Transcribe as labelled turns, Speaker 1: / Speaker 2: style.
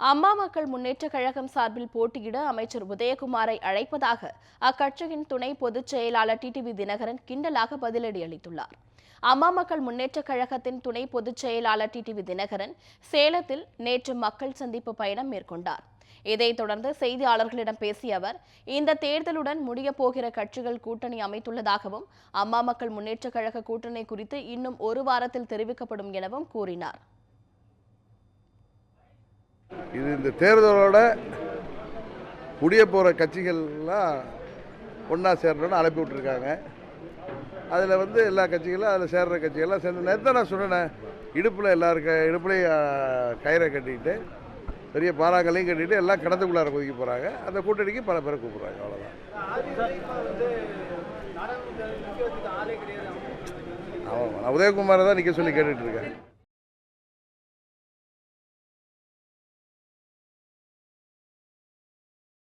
Speaker 1: அம்மா மக்கள் முன்னேற்ற கழகம் சார்பில் போட்டியிட அமைச்சர் உதயகுமாரை அழைப்பதாக அக்கட்சியின் துணை பொதுச் செயலாளர் டிடிவி தினகரன் கிண்டலாக பதிலடி அளித்துள்ளார். அம்மா மக்கள் முன்னேற்ற கழகத்தின் துணை பொதுச் செயலாளர் டிடிவி தினகரன் சேலத்தில் நேற்று மக்கள் சந்திப்பு பயணம் மேற்கொண்டார். இதைத் தொடர்ந்து செய்தியாளர்களிடம் பேசிய அவர் இந்த தேர்தலுடன் முடிய போகிற கட்சிகள் கூட்டணி அமைத்துள்ளதாகவும் அம்மா மக்கள் முன்னேற்ற கழக கூட்டணி குறித்து இன்னும் ஒரு வாரத்தில் தெரிவிக்கப்படும் எனவும் கூறினார்.
Speaker 2: இது இந்த தேர்தலோட முடிய போகிற கட்சிகள்லாம் ஒன்றா சேரணும்னு அனுப்பி விட்ருக்காங்க அதில் வந்து எல்லா கட்சிகளும் அதில் சேர்ற கட்சிகள்லாம் சேர்ந்து நேரத்தை நான் சொன்னேன் இடுப்பில் எல்லாருக்க இடுப்புலையும் கயிறை கட்டிக்கிட்டு பெரிய பாறாங்களையும் கட்டிட்டு எல்லாம் கிணத்துக்குள்ளார குதிக்க போகிறாங்க அந்த கூட்டணிக்கு பல பேரை கூப்பிட்றாங்க அவ்வளோதான் ஆமாம் நான் உதயகுமாரை தான் நிற்க சொல்லி கேட்டுட்ருக்கேன்